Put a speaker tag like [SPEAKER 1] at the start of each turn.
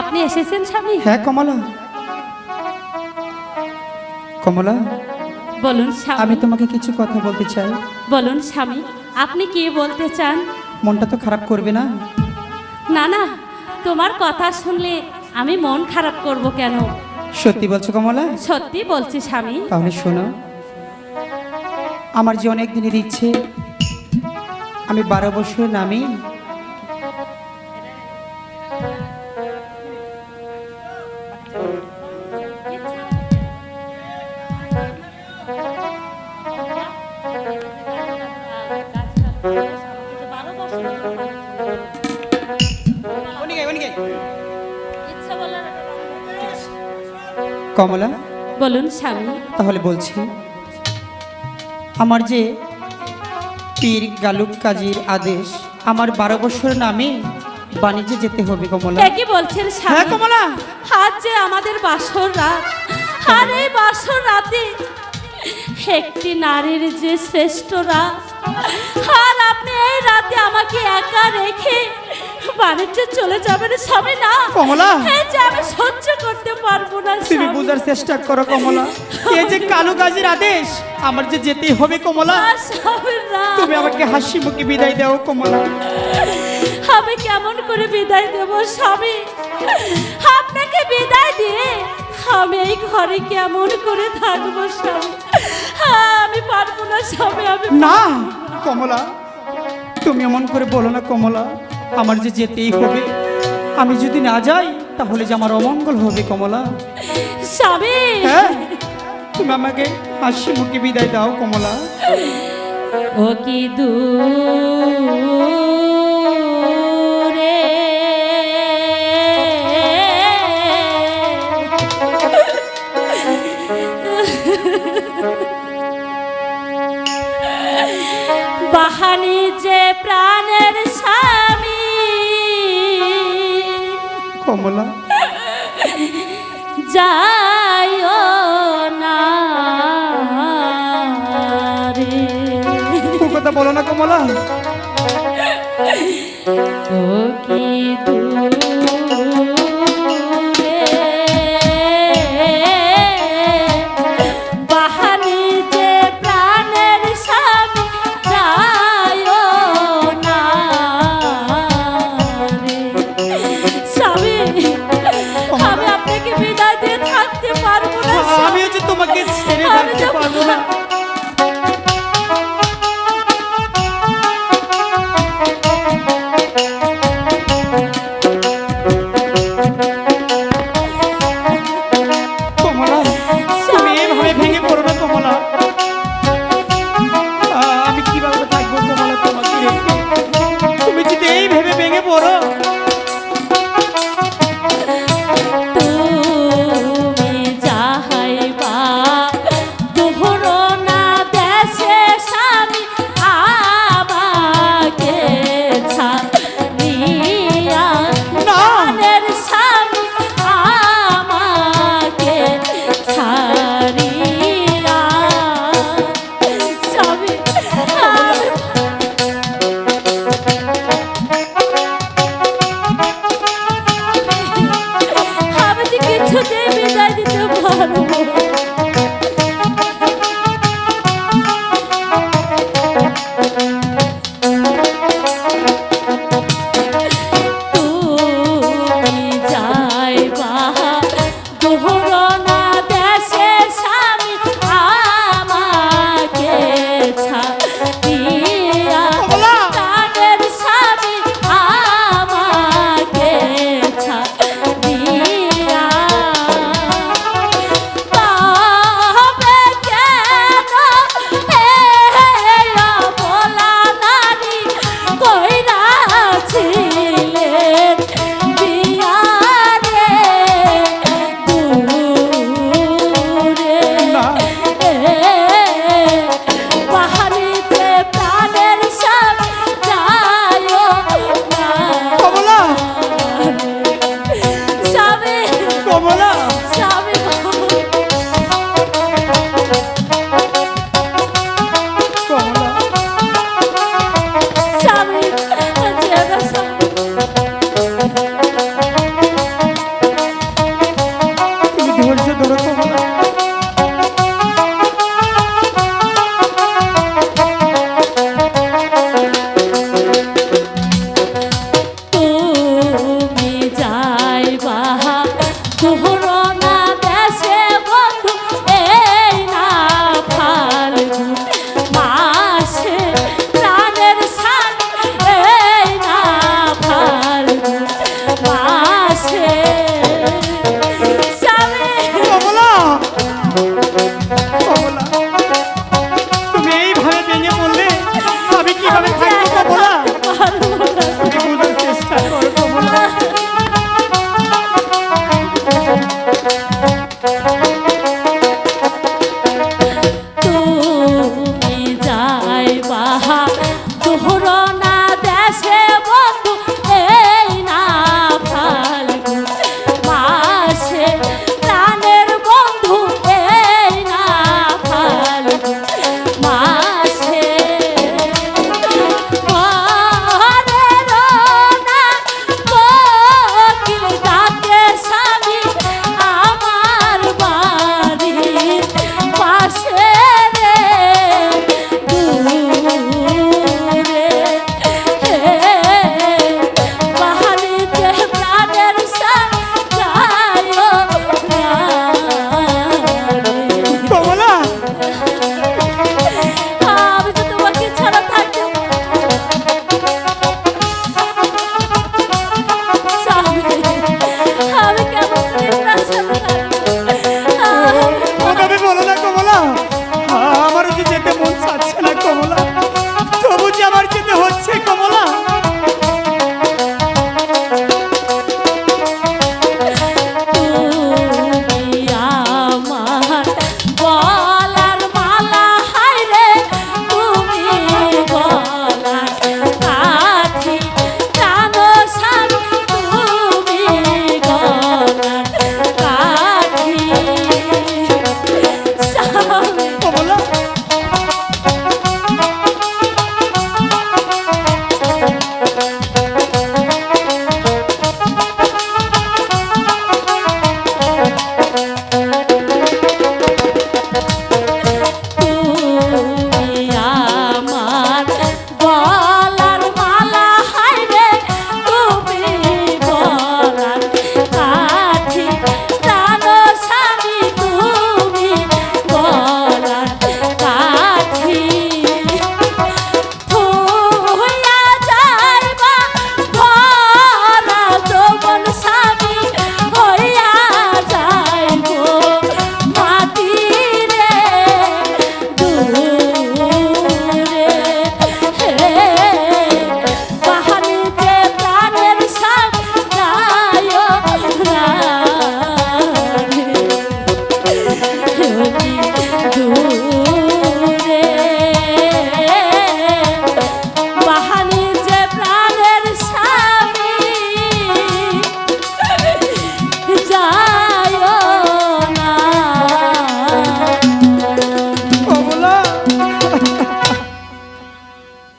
[SPEAKER 1] আপনি এসেছেন স্বামী?
[SPEAKER 2] হ্যাঁ কমলা। কমলা?
[SPEAKER 1] বলুন
[SPEAKER 2] আমি তোমাকে কিছু কথা বলতে চাই।
[SPEAKER 1] বলুন স্বামী আপনি কি বলতে চান?
[SPEAKER 2] মনটা তো খারাপ করবে না?
[SPEAKER 1] না না তোমার কথা শুনলে আমি মন খারাপ করব কেন?
[SPEAKER 2] সত্যি বলছো কমলা?
[SPEAKER 1] সত্যি বলছি স্বামী।
[SPEAKER 2] তাহলে শোনো আমার যে অনেক দিনের ইচ্ছে আমি বারো বছর নামি কমলা।
[SPEAKER 1] বলুন স্বামী।
[SPEAKER 2] তাহলে বলছি আমার যে পীর গালুক কাজীর আদেশ আমার বারো বছর নামে বাণিজ্যে যেতে হবে কমলা।
[SPEAKER 1] একই বলছেন
[SPEAKER 2] হ্যাঁ কমলা।
[SPEAKER 1] আজ যে আমাদের বাসর রাত আর এই বাসর রাতে একটি নারীর যে শ্রেষ্ঠ রাত আর আপনি এই রাতে আমাকে একা রেখে বাণিজ্যে চলে যাবেন স্বামী না।
[SPEAKER 2] কমলা।
[SPEAKER 1] এই যে আমি সহ্য করতে পারব না
[SPEAKER 2] তুমি
[SPEAKER 1] স্বামী।
[SPEAKER 2] বোঝার চেষ্টা করো কমলা। এই যে কালু কাজীর আদেশ আমার যে যেতেই হবে কমলা।
[SPEAKER 1] না, স্বামী, না।
[SPEAKER 2] তুমি আমাকে হাসি মুখে বিদায় দাও কমলা।
[SPEAKER 1] আমি কেমন করে বিদায় দেব স্বামী? আপনাকে বিদায় দিয়ে আমি এই ঘরে কেমন করে থাকব স্বামী? আমি পারব না স্বামী আমি
[SPEAKER 2] না। কমলা তুমি এমন করে বলো না কমলা। আমার যে যেতেই হবে। আমি যদি না যাই তাহলে যে আমার অমঙ্গল হবে কমলা। হ্যাঁ? তুমি আমাকে হাসি মুখে বিদায় দাও কমলা।
[SPEAKER 1] ও কি বাহানি যে প্রাণের স্বামী
[SPEAKER 2] কমলা।
[SPEAKER 1] যায় না
[SPEAKER 2] কথা বলো না কমলা।
[SPEAKER 1] ও কি দূরে